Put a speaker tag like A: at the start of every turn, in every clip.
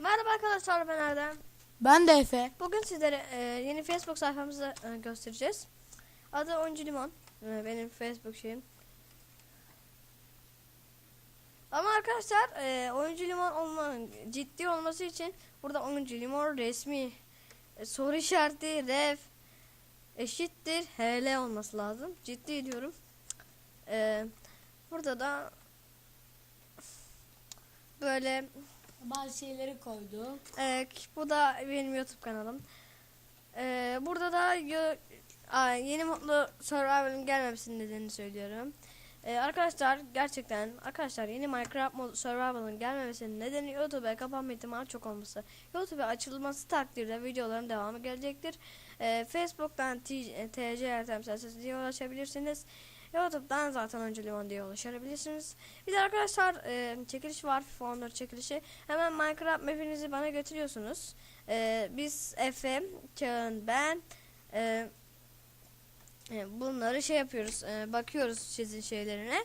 A: Merhaba arkadaşlar ben Erdem.
B: Ben de Efe.
A: Bugün sizlere e, yeni Facebook sayfamızı e, göstereceğiz. Adı Oyuncu Limon. E, benim Facebook şeyim. Ama arkadaşlar e, Oyuncu Limon olma, ciddi olması için burada Oyuncu Limon resmi e, soru işareti ref eşittir HL olması lazım. Ciddi diyorum. E, burada da böyle
B: Bazı şeyleri koydu.
A: Evet, bu da benim YouTube kanalım. Ee, burada da Aa, yeni modlu Survival'ın gelmemesinin nedenini söylüyorum. Ee, arkadaşlar gerçekten arkadaşlar yeni Minecraft mod Survival'ın gelmemesinin nedeni YouTube'a kapanma ihtimali çok olması. YouTube'a açılması takdirde videoların devamı gelecektir. Ee, Facebook'tan TC Ertem Sesi diye ulaşabilirsiniz. YouTube'dan zaten önce Limon diye ulaşabilirsiniz. Bir de arkadaşlar e, çekiliş var FIFA 14 çekilişi. Hemen Minecraft map'inizi bana götürüyorsunuz. E, biz Efe, Çağın, ben e, e, bunları şey yapıyoruz. e, bakıyoruz sizin şeylerine.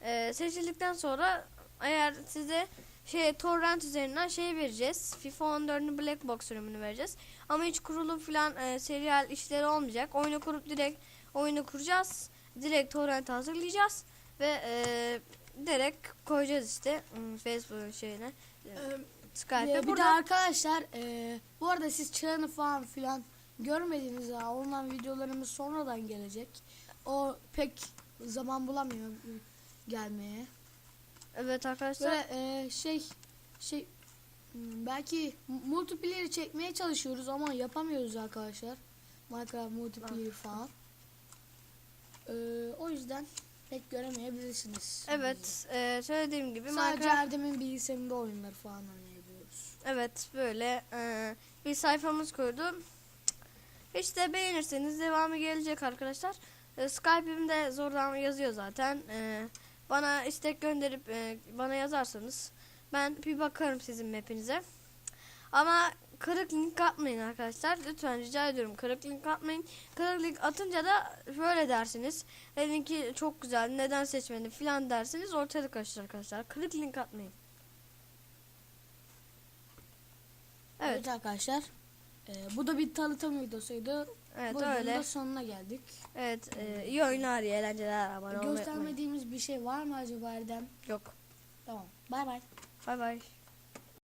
A: E, seçildikten sonra eğer size şey torrent üzerinden şey vereceğiz. FIFA 14'ün Black Box sürümünü vereceğiz. Ama hiç kurulu falan e, serial işleri olmayacak. Oyunu kurup direkt oyunu kuracağız. Direkt torrent hazırlayacağız ve e, direkt koyacağız işte hmm, Facebook şeyine.
B: Ee,
A: Skype'e.
B: bir de arkadaşlar e, bu arada siz çağını falan filan görmediğiniz ya ondan videolarımız sonradan gelecek. O pek zaman bulamıyor gelmeye.
A: evet arkadaşlar.
B: Böyle e, şey şey hmm, belki multiplayer'i çekmeye çalışıyoruz ama yapamıyoruz arkadaşlar. Minecraft multiplayer falan. Ee, o yüzden pek göremeyebilirsiniz.
A: Evet, e, söylediğim gibi
B: Sadece
A: Minecraft
B: Erdem'in bilgisayarında oyunları falan oynayabiliyoruz.
A: Evet böyle e, bir sayfamız koydum. İşte beğenirseniz devamı gelecek arkadaşlar. E, Skype'imde zordan yazıyor zaten. E, bana istek gönderip e, bana yazarsanız ben bir bakarım sizin map'inize. Ama kırık link atmayın arkadaşlar. Lütfen rica ediyorum kırık link atmayın. Kırık link atınca da şöyle dersiniz. Dedin ki çok güzel neden seçmedin filan dersiniz. Ortalık karışır arkadaşlar. Kırık link atmayın.
B: Evet,
A: Evet.
B: arkadaşlar. e, bu da bir tanıtım videosuydu.
A: Evet
B: bu
A: öyle.
B: da sonuna geldik.
A: Evet, e, iyi oyunlar, iyi eğlenceler. Abone olmayı.
B: Göstermediğimiz bir şey var mı acaba Erdem?
A: Yok.
B: Tamam. Bay bay.
A: Bay bay.